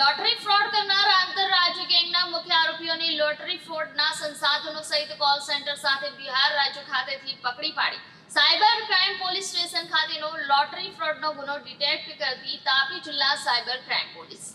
Lottery fraud કરનાર આંતરરાજ્ય ગેંગના મુખ્ય આરોપીઓની લોટરી ફ્રોડના સંસાધનો સહિત કોલ સેન્ટર સાથે બિહાર રાજ્ય ખાતેથી પકડી પાડી. સાયબર ક્રાઇમ પોલીસ સ્ટેશન ખાતેનો લોટરી ફ્રોડનો ગુનો ડિટેક્ટ કરતી તાપી જિલ્લા cyber crime police.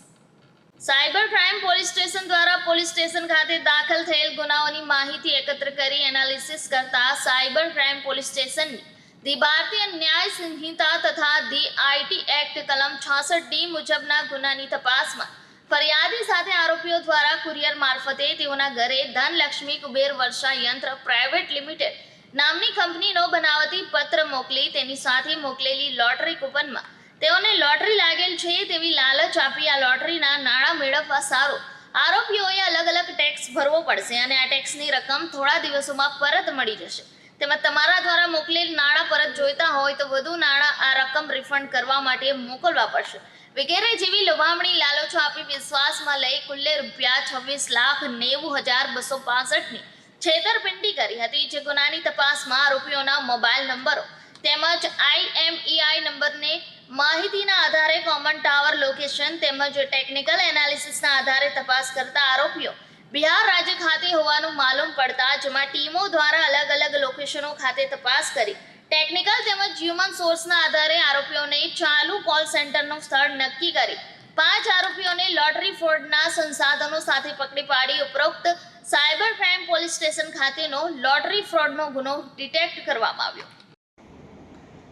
Cyber crime police station દ્વારા પોલીસ સ્ટેશન ખાતે દાખલ થયેલ ગુનાઓની માહિતી એકત્ર કરી એનાલિસિસ કરતા સાયબર ક્રાઇમ પોલીસ સ્ટેશનની ધી ભારતીય ન્યાય સંહિતા તથા ધી આઈટી એક્ટ કલમ છાસઠ ડી મુજબના ગુનાની તપાસમાં ફરિયાદી સાથે આરોપીઓ દ્વારા કુરિયર મારફતે તેઓના ઘરે ધનલક્ષ્મી કુબેર વર્ષા યંત્ર પ્રાઇવેટ લિમિટેડ નામની કંપનીનો બનાવટી પત્ર મોકલી તેની સાથે મોકલેલી લોટરી કૂપનમાં તેઓને લોટરી લાગેલ છે તેવી લાલચ આપી આ લોટરીના નાણાં મેળવવા સારું આરોપીઓએ અલગ અલગ ટેક્સ ભરવો પડશે અને આ ટેક્સની રકમ થોડા દિવસોમાં પરત મળી જશે। તેમજ તમારા દ્વારા મોકલેલ નાણાં પરત જોઈતા હોય તો વધુ નાણાં આ રકમ રિફંડ કરવા માટે મોકલવા પડશે. વગેરે જેવી લોભામણી લાલચો આપી વિશ્વાસમાં લઈ કુલ્લે રૂપિયા છવ્વીસ લાખ નેવું હજાર બસો પાસઠની છેતરપિંડી કરી હતી. જે ગુનાની તપાસમાં આરોપીઓના મોબાઈલ નંબરો તેમજ આઈએમઈઆઈ નંબરને માહિતીના આધારે કોમન ટાવર લોકેશન તેમજ ટેકનિકલ એનાલિસિસના આધારે તપાસ કરતા આરોપીઓ બિહાર રાજ્ય ખાતે હોવાનું માલુમ પડતા જેમાં ટીમો દ્વારા અલગ અલગ લોકેશનો ખાતે તપાસ કરી. ટેકનિકલ તેમજ હ્યુમન સોર્સના આધારે આરોપીઓને ચાલુ કોલ સેન્ટરનું સ્થળ નક્કી કરી. પાંચ આરોપીઓને લોટરી ફ્રોડના સંસાધનો સાથે પકડી પાડી ઉપરોક્ત સાયબર ક્રાઇમ પોલીસ સ્ટેશન ખાતેનો લોટરી ફ્રોડનો ગુનો ડિટેક્ટ કરવામાં આવ્યો.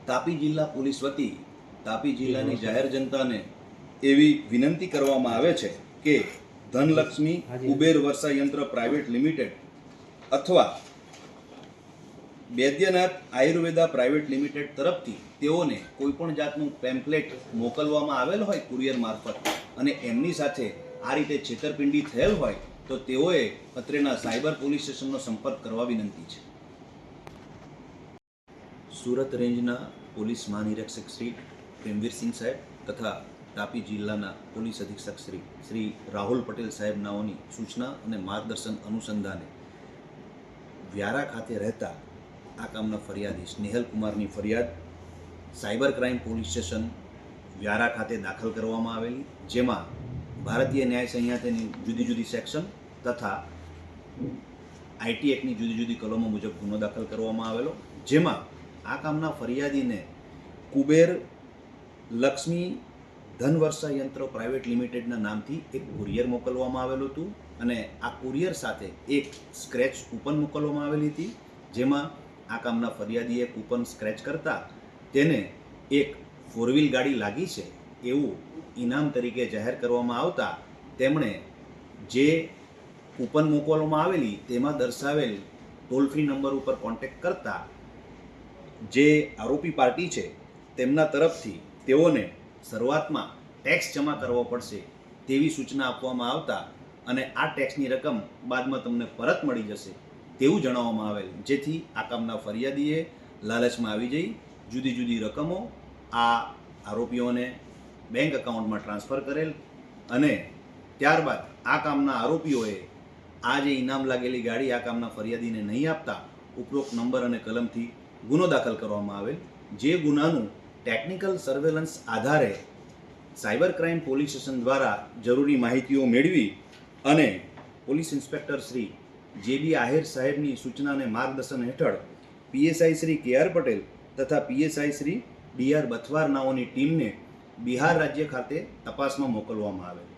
તાપી જિલ્લા પોલીસ વતી તાપી જિલ્લાની જાહેર જનતાને એવી વિનંતી કરવામાં આવે છે કે ધનલક્ષ્મી કુબેર વર્ષા યંત્ર પ્રાઇવેટ લિમિટેડ અથવા વૈદ્યનાથ આયુર્વેદા પ્રાઇવેટ લિમિટેડ તરફથી તેઓને કોઈપણ જાતનું પેમ્પલેટ મોકલવામાં આવેલ હોય કુરિયર મારફત અને એમની સાથે આ રીતે છેતરપિંડી થયેલ હોય તો તેઓએ અત્રેના સાયબર પોલીસ સ્ટેશનનો સંપર્ક કરવા વિનંતી છે. સુરત રેન્જના પોલીસ મહાનિરીક્ષક શ્રી પ્રેમવીરસિંહ સાહેબ તથા તાપી જિલ્લાના પોલીસ અધિક્ષક શ્રી શ્રી રાહુલ પટેલ સાહેબ નાઓની સૂચના અને માર્ગદર્શન અનુસંધાને વ્યારા ખાતે રહેતા આ કામના ફરિયાદી સ્નેહલ કુમારની ફરિયાદ cyber crime police station Vyara ખાતે દાખલ કરવામાં આવેલી, જેમાં ભારતીય ન્યાય સંહિતાની જુદી જુદી સેક્શન તથા આઈટી એક્ટની જુદી જુદી કલમો મુજબ ગુનો દાખલ કરવામાં આવેલો, જેમાં આ કામના ફરિયાદીને કુબેર લક્ષ્મી ધનવર્ષા યંત્ર પ્રાઇવેટ લિમિટેડના નામથી એક કુરિયર મોકલવામાં આવેલું હતું અને આ કુરિયર સાથે એક સ્ક્રેચ કૂપન મોકલવામાં આવેલી હતી, જેમાં આ કામના ફરિયાદીએ કૂપન સ્ક્રેચ કરતા તેને એક ફોર વ્હીલ ગાડી લાગી છે એવું ઇનામ તરીકે જાહેર કરવામાં આવતા તેમણે જે કૂપન મોકલવામાં આવેલી તેમાં દર્શાવેલ ટોલ ફ્રી નંબર ઉપર કોન્ટેક્ટ કરતા જે આરોપી પાર્ટી છે, તેમના તરફથી તેઓને શરૂઆતમાં ટેક્સ જમા કરવો પડશે તેવી સૂચના આપવામાં આવતા અને આ ટેક્સની રકમ બાદમાં તમને પરત મળી જશે તેવું જણાવવામાં આવેલ. જેથી આ કામના ફરિયાદીએ લાલચમાં આવી જઈ જુદી જુદી રકમો આ આરોપીઓને બેંક એકાઉન્ટમાં ટ્રાન્સફર કરેલ અને ત્યારબાદ આ કામના આરોપીઓએ આ જે ઇનામ લાગેલી ગાડી આ કામના ફરિયાદીને નહીં આપતા, ઉપરોક્ત નંબર અને કલમથી ગુનો દાખલ કરવામાં આવેલ. જે ગુનાનું ટેકનિકલ સર્વેલન્સ આધારે સાયબર ક્રાઇમ પોલીસ સ્ટેશન દ્વારા જરૂરી માહિતીઓ મેળવી અને પોલીસ ઇન્સ્પેક્ટર શ્રી જે બી આહિર સાહેબની સૂચનાને માર્ગદર્શન હેઠળ પીએસઆઈ શ્રી કે આર પટેલ તથા PSI Shri D R Bathwar નાઓની ટીમને બિહાર રાજ્ય ખાતે તપાસમાં મોકલવામાં આવેલ.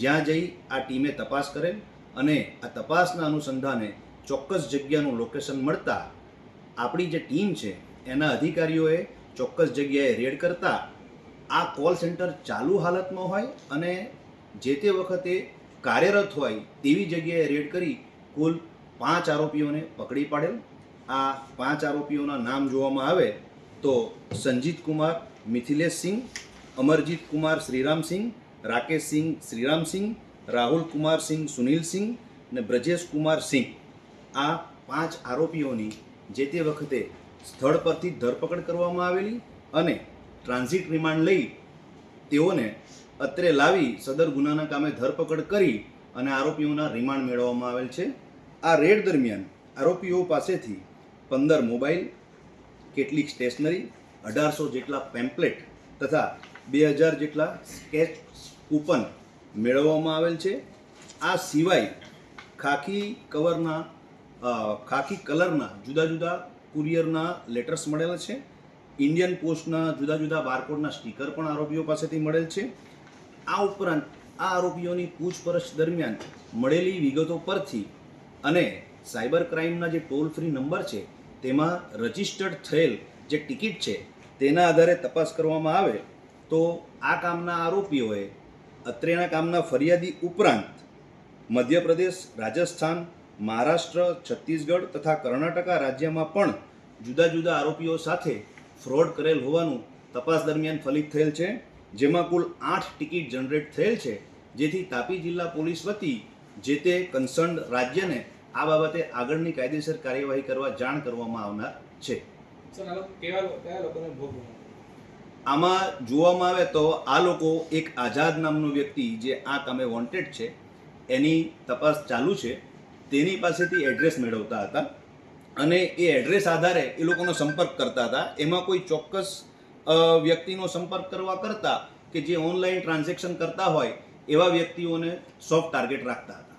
જ્યાં જઈ આ ટીમે તપાસ કરેલ અને આ તપાસના અનુસંધાને ચોક્કસ જગ્યાનું લોકેશન મળતા આપણી જે ટીમ છે, એના અધિકારીઓએ ચોક્કસ જગ્યાએ રેડ કરતા આ કોલ સેન્ટર ચાલુ હાલતમાં હોય અને જે તે વખતે કાર્યરત હોય તેવી જગ્યાએ રેડ કરી કુલ પાંચ આરોપીઓને પકડી પાડેલ. આ પાંચ આરોપીઓના નામ જોવામાં આવે તો સંજીત કુમાર મિથિલેશસિંહ અમરજીત કુમાર શ્રીરામસિંહ રાકેશસિંહ શ્રીરામસિંહ રાહુલ કુમાર સિંહ સુનિલસિંહ અને બ્રજેશ કુમાર સિંહ. આ પાંચ આરોપીઓની જે તે વખતે સ્થળ પરથી ધરપકડ કરવામાં આવેલી અને ટ્રાન્ઝિટ રિમાન્ડ લઈ તેઓને અત્રે લાવી સદર ગુનાના કામે ધરપકડ કરી અને આરોપીઓના રિમાન્ડ મેળવવામાં આવેલ છે. આ રેડ દરમિયાન આરોપીઓ પાસેથી પંદર મોબાઈલ, કેટલીક સ્ટેશનરી, અઢારસો જેટલા પેમ્પલેટ તથા બે હજાર જેટલા સ્કેચ કૂપન મેળવવામાં આવેલ છે. આ સિવાય ખાખી કવરના ખાખી કલરના જુદા જુદા કુરિયરના લેટર્સ મળેલા છે. ઇન્ડિયન પોસ્ટના જુદા જુદા બારકોડના સ્ટીકર પણ આરોપીઓ પાસેથી મળેલ છે. આ ઉપરાંત આ આરોપીઓની પૂછપરછ દરમિયાન મળેલી વિગતો પરથી અને સાયબર ક્રાઇમના જે ટોલ ફ્રી નંબર છે, તેમાં રજિસ્ટર્ડ થયેલ જે ટિકિટ છે, તેના આધારે તપાસ કરવામાં આવે તો આ કામના આરોપીઓએ અત્રેના કામના ફરિયાદી ઉપરાંત મધ્યપ્રદેશ, રાજસ્થાન મહારાષ્ટ્ર છત્તીસગઢ તથા કર્ણાટકા રાજ્યમાં પણ જુદા જુદા આરોપીઓ સાથે ફ્રોડ કરેલ હોવાનું તપાસ દરમિયાન ફલિત થયેલ છે. જેમાં કુલ આઠ ટિકિટ જનરેટ થયેલ છે. જેથી તાપી જિલ્લા પોલીસ વતી જે તે કન્સર્ન રાજ્યને આ બાબતે આગળની કાયદેસર કાર્યવાહી કરવા જાણ કરવામાં આવનાર છે? આમાં જોવામાં આવે તો આ લોકો એક આઝાદ નામનો વ્યક્તિ જે આ કામે વોન્ટેડ છે. એની તપાસ ચાલુ છે. તેની પાસેથી એડ્રેસ મેળવતા હતા. અને એ એડ્રેસ આધારે એ લોકોનો સંપર્ક કરતા હતા. એમાં કોઈ ચોક્કસ વ્યક્તિનો સંપર્ક કરવા કરતાં કે જે ઓનલાઈન ટ્રાન્ઝેક્શન કરતા હોય, એવા વ્યક્તિઓને સોફ્ટ ટાર્ગેટ રાખતા હતા.